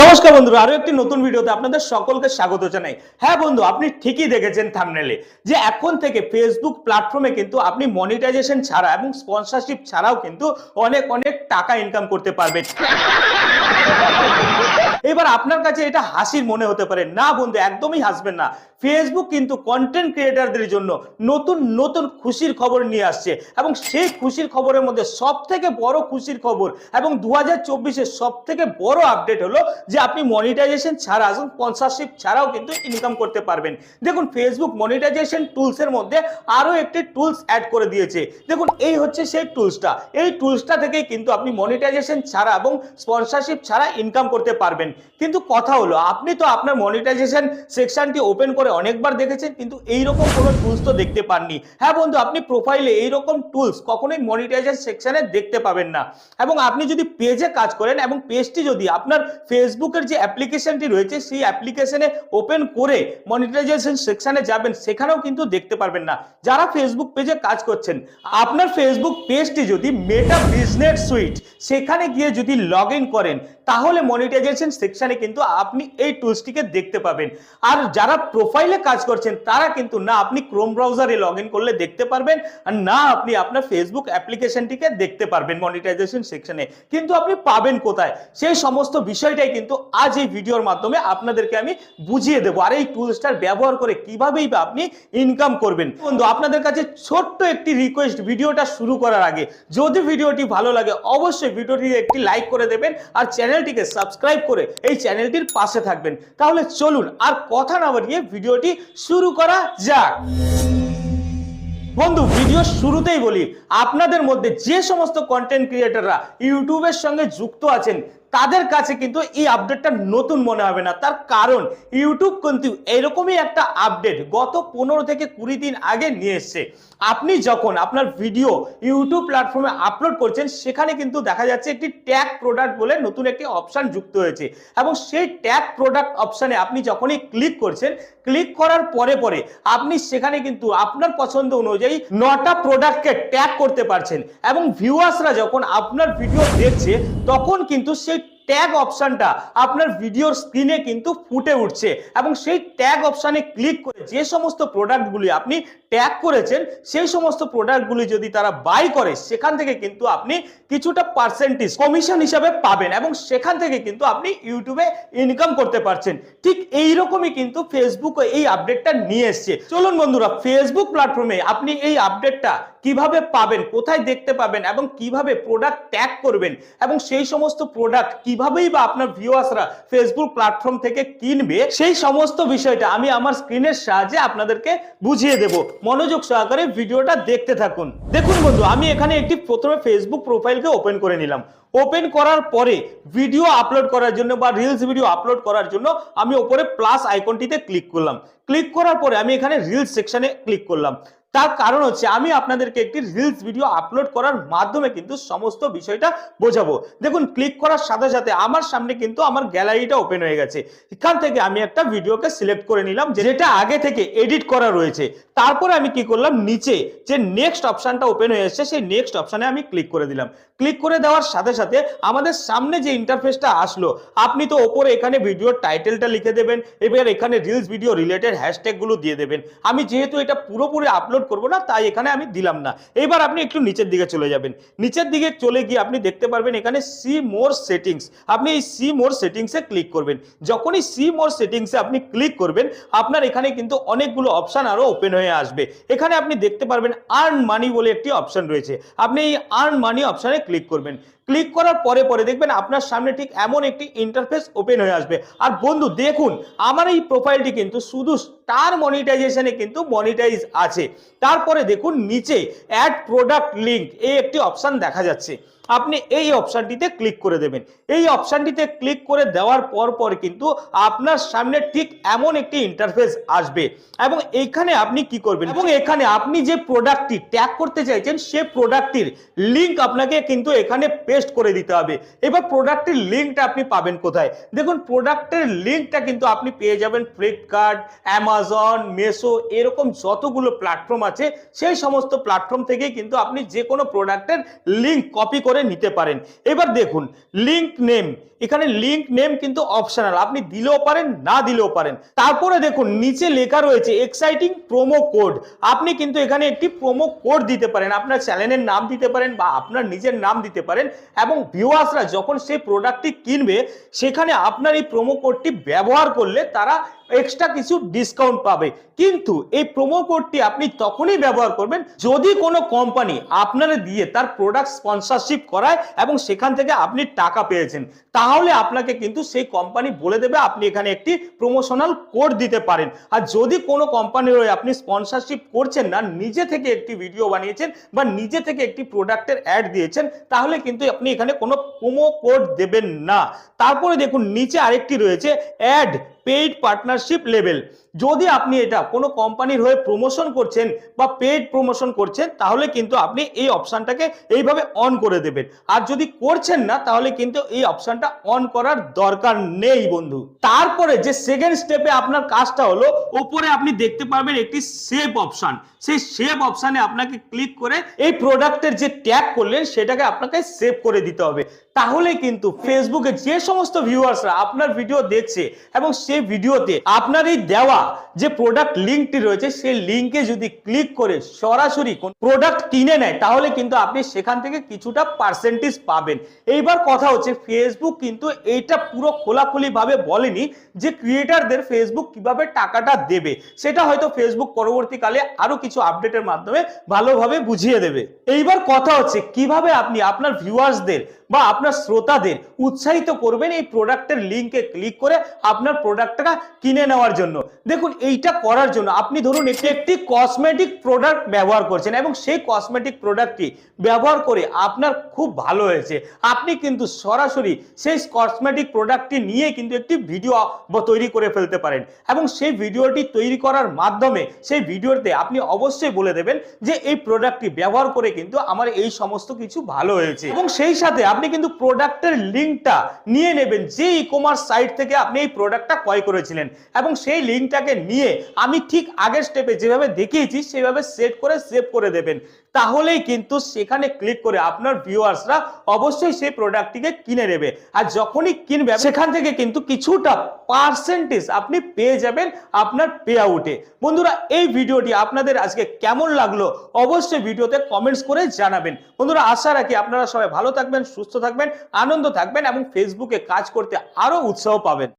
নমস্কার বন্ধুরা, আরও একটি নতুন ভিডিওতে আপনাদের সকলকে স্বাগত জানাই। হ্যাঁ বন্ধু, আপনি ঠিকই দেখেছেন থামনেলে যে এখন থেকে ফেসবুক প্ল্যাটফর্মে কিন্তু আপনি মনিটাইজেশন ছাড়া এবং স্পন্সরশিপ ছাড়াও কিন্তু অনেক অনেক টাকা ইনকাম করতে পারবেন। এবার আপনার কাছে এটা হাসির মনে হতে পারে। না বন্ধু, একদমই হাসবেন না। ফেসবুক কিন্তু কন্টেন্ট ক্রিয়েটারদের জন্য নতুন নতুন খুশির খবর নিয়ে আসছে এবং সেই খুশির খবরের মধ্যে সব থেকে বড় খুশির খবর এবং দু হাজার চব্বিশের সব থেকে বড় আপডেট হলো যে আপনি মনিটাইজেশন ছাড়া স্পন্সরশিপ ছাড়াও কিন্তু ইনকাম করতে পারবেন। দেখুন ফেসবুক মনিটাইজেশন টুলসের মধ্যে আরও একটি টুলস অ্যাড করে দিয়েছে। দেখুন, এই হচ্ছে সেই টুলসটা এই টুলসটা থেকেই কিন্তু আপনি মনিটাইজেশন ছাড়া এবং স্পন্সরশিপ ছাড়া ইনকাম করতে পারবেন। কিন্তু কথা হলো, আপনি তো আপনার মনিটাইজেশন সেকশনটি ওপেন করে অনেকবার দেখেছেন, কিন্তু এইরকম কোনো টুলস তো দেখতে পাননি। হ্যাঁ বন্ধু, আপনি প্রোফাইলে এইরকম টুলস কখনোই মনিটাইজেশন সেকশনে দেখতে পাবেন না। এবং আপনি যদি পেজে কাজ করেন এবং পেজটি যদি আপনার ফেসবুকের যে অ্যাপ্লিকেশনটি রয়েছে, সেই অ্যাপ্লিকেশনে ওপেন করে মনিটাইজেশন সেকশনে যাবেন, সেখানেও কিন্তু দেখতে পারবেন না। যারা ফেসবুক পেজে কাজ করছেন, আপনার ফেসবুক পেজটি যদি মেটা বিজনেস সুইট সেখানে গিয়ে যদি লগ করেন, তাহলে মনিটাইজেশন সেকশনে কিন্তু আপনি এই টুলসটিকে দেখতে পাবেন। আর যারা প্রোফাইলে কাজ করছেন, তারা কিন্তু না আপনি ক্রোম ব্রাউজারে লগ করলে দেখতে পারবেন, আর না আপনি আপনার ফেসবুক অ্যাপ্লিকেশনটিকে দেখতে পারবেন মনিটাইজেশন সেকশনে কিন্তু আপনি পাবেন কোথায়? সেই সমস্ত বিষয়টাই কিন্তু আজ এই ভিডিওর মাধ্যমে আপনাদেরকে আমি বুঝিয়ে দেবো, আর এই টুলসটার ব্যবহার করে কিভাবেই বা আপনি ইনকাম করবেন। বন্ধু, আপনাদের কাছে ছোট্ট একটি রিকোয়েস্ট ভিডিওটা শুরু করার আগে। যদি ভিডিওটি ভালো লাগে, অবশ্যই ভিডিওটি একটি লাইক করে দেবেন, আর চ্যানেলটিকে সাবস্ক্রাইব করে এই চ্যানেলটির পাশে থাকবেন। তাহলে চলুন আর কথা না বাড়িয়ে ভিডিওটি শুরু করা যাক। বন্ধু, ভিডিও শুরুতেই বলি, আপনাদের মধ্যে যে সমস্ত কন্টেন্ট ক্রিয়েটাররা ইউটিউবের সঙ্গে যুক্ত আছেন তাদের কাছে কিন্তু এই আপডেটটা নতুন মনে হবে না। তার কারণ ইউটিউব কিন্তু এরকমই একটা আপডেট গত পনেরো থেকে কুড়ি দিন আগে নিয়ে এসছে। আপনি যখন আপনার ভিডিও ইউটিউব প্ল্যাটফর্মে আপলোড করছেন, সেখানে কিন্তু দেখা যাচ্ছে একটি ট্যাগ প্রোডাক্ট বলে নতুন একটি অপশন যুক্ত হয়েছে। এবং সেই ট্যাগ প্রোডাক্ট অপশানে আপনি যখনই ক্লিক করছেন ক্লিক করার পরে পরে আপনি সেখানে কিন্তু আপনার পছন্দ অনুযায়ী নটা প্রোডাক্টকে ট্যাগ করতে পারছেন। এবং ভিউয়ার্সরা যখন আপনার ভিডিও দেখছে, তখন কিন্তু সেই ট্যাগ অপশনটা আপনার ভিডিওর স্ক্রিনে কিন্তু ফুটে উঠছে এবং সেই ট্যাগ অপশানে ক্লিক করে যে সমস্ত প্রোডাক্টগুলি আপনি ট্যাগ করেছেন, সেই সমস্ত প্রোডাক্টগুলি যদি তারা বাই করে, সেখান থেকে কিন্তু আপনি কিছুটা পার্সেন্টেজ কমিশন হিসাবে পাবেন এবং সেখান থেকে কিন্তু আপনি ইউটিউবে ইনকাম করতে পারছেন। ঠিক এই রকমই কিন্তু ফেসবুক এই আপডেটটা নিয়ে এসছে। চলুন বন্ধুরা ফেসবুক প্ল্যাটফর্মে আপনি এই আপডেটটা কীভাবে পাবেন, কোথায় দেখতে পাবেন এবং কীভাবে প্রোডাক্ট ট্যাগ করবেন এবং সেই সমস্ত প্রোডাক্ট কিভাবেই বা আপনার ভিউয়ার্সরা ফেসবুক প্ল্যাটফর্ম থেকে কিনবে, সেই সমস্ত বিষয়টা আমি আমার স্ক্রিনের সাহায্যে আপনাদেরকে বুঝিয়ে দেব। মনোযোগ সহকারে ভিডিওটা দেখতে থাকুন। দেখুন বন্ধু, আমি এখানে একটি প্রথমে ফেসবুক প্রোফাইলকে ওপেন করে নিলাম। ওপেন করার পরে ভিডিও আপলোড করার জন্য বা রিলস ভিডিও আপলোড করার জন্য আমি ওপরে প্লাস আইকনটিতে ক্লিক করলাম। ক্লিক করার পরে আমি এখানে রিলস সেকশনে ক্লিক করলাম। তার কারণ হচ্ছে আমি আপনাদেরকে একটি রিলস ভিডিও আপলোড করার মাধ্যমে কিন্তু সমস্ত বিষয়টা বোঝাবো। দেখুন ক্লিক করার সাথে সাথে আমার সামনে কিন্তু আমার গ্যালারিটা ওপেন হয়ে গেছে। এখান থেকে আমি একটা ভিডিওকে সিলেক্ট করে নিলাম, যেটা আগে থেকে এডিট করা রয়েছে। তারপরে আমি কি করলাম, নিচে যে নেক্সট অপশনটা ওপেন হয়ে এসেছে, সেই নেক্সট অপশানে আমি ক্লিক করে দিলাম। ক্লিক করে দেওয়ার সাথে সাথে আমাদের সামনে যে ইন্টারফেসটা আসলো, আপনি তো ওপরে এখানে ভিডিওর টাইটেলটা লিখে দেবেন, এবার এখানে রিলস ভিডিও রিলেটেড হ্যাশট্যাগুলো দিয়ে দেবেন। আমি যেহেতু এটা পুরোপুরি আপলোড করব না, তাই এখানে আমি দিলাম না। এবার আপনি একটু নিচের দিকে চলে যাবেন। নিচের দিকে চলে গিয়ে আপনি দেখতে পারবেন এখানে সি মোর সেটিংস আপনি এই সি মোর সেটিংসে ক্লিক করবেন। যখনই সি মোর সেটিংসে আপনি ক্লিক করবেন, আপনার এখানে কিন্তু অনেকগুলো অপশন আরও ওপেন হয়ে আসবে। এখানে আপনি দেখতে পারবেন আর্ন মানি বলে একটি অপশন রয়েছে। আপনি এই আর্ন মানি অপশানে ক্লিক করবেন। ক্লিক করার পরে পরে দেখবেন আপনার সামনে ঠিক এমন একটি ইন্টারফেস ওপেন হয়ে আসবে। আর বন্ধু, দেখুন, আমার এই প্রোফাইলটি কিন্তু শুধু স্টার মনিটাইজেশনে কিন্তু মনিটাইজ আছে। তারপরে দেখুন, নিচে অ্যাড প্রোডাক্ট লিঙ্ক এই একটি অপশান দেখা যাচ্ছে। আপনি এই অপশানটিতে ক্লিক করে দেবেন। এই অপশানটিতে ক্লিক করে দেওয়ার পর পর কিন্তু আপনার সামনে ঠিক এমন একটি ইন্টারফেস আসবে। এবং এইখানে আপনি কি করবেন? এবং এখানে আপনি যে প্রোডাক্টটি ট্যাগ করতে চাইছেন, সে প্রোডাক্টটির লিঙ্ক আপনাকে কিন্তু এখানে পেস্ট করে দিতে হবে। এবার প্রোডাক্টের লিঙ্কটা আপনি পাবেন কোথায়? দেখুন প্রোডাক্টের লিঙ্কটা কিন্তু আপনি পেয়ে যাবেন ফ্লিপকার্ট অ্যামাজন মেসো এরকম যতগুলো প্ল্যাটফর্ম আছে, সেই সমস্ত প্ল্যাটফর্ম থেকে কিন্তু আপনি যে কোনো প্রোডাক্টের লিঙ্ক কপি করে করে নিতে পারেন। এবার দেখুন লিঙ্ক নেম এখানে লিঙ্ক নেম কিন্তু অপশনাল আপনি দিলেও পারেন, না দিলেও পারেন। তারপরে দেখুন, নিচে লেখা রয়েছে এক্সাইটিং প্রোমো কোড আপনি কিন্তু এখানে একটি প্রোমো কোড দিতে পারেন। আপনার চ্যানেলের নাম দিতে পারেন বা আপনার নিজের নাম দিতে পারেন এবং ভিউয়ার্সরা যখন সেই প্রোডাক্টটি কিনবে, সেখানে আপনার এই প্রোমো কোডটি ব্যবহার করলে তারা এক্সট্রা কিছু ডিসকাউন্ট পাবে। কিন্তু এই প্রোমো কোডটি আপনি তখনই ব্যবহার করবেন যদি কোনো কোম্পানি আপনারা দিয়ে তার প্রোডাক্ট স্পন্সরশিপ করায় এবং সেখান থেকে আপনি টাকা পেয়েছেন, তাহলে আপনাকে কিন্তু সেই কোম্পানি বলে দেবে আপনি এখানে একটি প্রমোশনাল কোড দিতে পারেন। আর যদি কোনো কোম্পানির হয়ে আপনি স্পন্সরশিপ করছেন না, নিজে থেকে একটি ভিডিও বানিয়েছেন বা নিজে থেকে একটি প্রোডাক্টের অ্যাড দিয়েছেন, তাহলে কিন্তু আপনি এখানে কোনো প্রোমো কোড দেবেন না। তারপরে দেখুন, নিচে আরেকটি রয়েছে অ্যাড পেইড পার্টনারশিপ লেভেল যদি আপনি এটা কোনো কোম্পানির হয়ে প্রমোশন করছেন বা পেইড প্রমোশন করছেন, তাহলে কিন্তু আপনি এই অপশনটাকে এইভাবে অন করে দেবেন। আর যদি করছেন না, তাহলে কিন্তু এই অপশনটা অন করার দরকার নেই বন্ধু। তারপরে যে সেকেন্ড স্টেপে আপনার কাজটা হলো, উপরে আপনি দেখতে পারবেন একটি সেভ অপশন সেই সেভ অপশানে আপনাকে ক্লিক করে এই প্রোডাক্টের যে ট্যাগ করলেন, সেটাকে আপনাকে সেভ করে দিতে হবে। তাহলে কিন্তু ফেসবুকে যে সমস্ত ভিউয়ার্সরা আপনার ভিডিও দেখছে এবং সেই ভিডিওতে আপনার এই দেওয়া যে প্রোডাক্ট লিঙ্কটি রয়েছে, সেই লিঙ্কে যদি ক্লিক করে সরাসরি কোন প্রোডাক্ট কিনে নেয়, তাহলে কিন্তু আপনি সেখান থেকে কিছুটা পার্সেন্টেজ পাবেন। এইবার কথা হচ্ছে ফেসবুক কিন্তু এইটা পুরো খোলাখুলি ভাবে বলেনি যে ক্রিয়েটারদের ফেসবুক কীভাবে টাকাটা দেবে। সেটা হয়তো ফেসবুক পরবর্তীকালে আরও কিছু আপডেটের মাধ্যমে ভালোভাবে বুঝিয়ে দেবে। এইবার কথা হচ্ছে, কীভাবে আপনি আপনার ভিউয়ার্সদের বা আপনার শ্রোতাদের উৎসাহিত করবেন এই প্রোডাক্টের লিঙ্কে ক্লিক করে আপনার প্রোডাক্টটা কিনে নেওয়ার জন্য। দেখুন, এইটা করার জন্য আপনি ধরুন একটি একটি কসমেটিক প্রোডাক্ট ব্যবহার করছেন এবং সেই কসমেটিক প্রোডাক্টটি ব্যবহার করে আপনার খুব ভালো হয়েছে। আপনি কিন্তু সরাসরি সেই কসমেটিক প্রোডাক্টটি নিয়ে কিন্তু একটি ভিডিও তৈরি করে ফেলতে পারেন এবং সেই ভিডিওটি তৈরি করার মাধ্যমে সেই ভিডিওতে আপনি অবশ্যই বলে দেবেন যে এই প্রোডাক্টটি ব্যবহার করে কিন্তু আমার এই সমস্ত কিছু ভালো হয়েছে। এবং সেই সাথে আপনি কিন্তু প্রোডাক্টের লিঙ্কটা নিয়ে নেবেন। যে ই কমার্স সাইট থেকে আপনি এই প্রোডাক্টটা ক্রয় করেছিলেন। এবং সেই লিঙ্কটাকে নিয়ে আমি ঠিক আগের স্টেপে যেভাবে দেখিয়েছি, সেভাবে সেট করে সেভ করে দেবেন। তাহলেই কিন্তু সেখানে ক্লিক করে আপনার ভিউয়ার্সরা অবশ্যই সেই প্রোডাক্টটিকে কিনে নেবে। আর যখনই কিনবে, সেখান থেকে কিন্তু কিছুটা পার্সেন্টেজ আপনি পেয়ে যাবেন আপনার পে আউটে বন্ধুরা, এই ভিডিওটি আপনাদের আজকে কেমন লাগল অবশ্যই ভিডিওতে কমেন্টস করে জানাবেন। বন্ধুরা, আশা রাখি আপনারা সবাই ভালো থাকবেন, সুস্থ থাকবেন, আনন্দ থাকবেন এবং ফেসবুকে কাজ করতে আরও উৎসাহ পাবেন।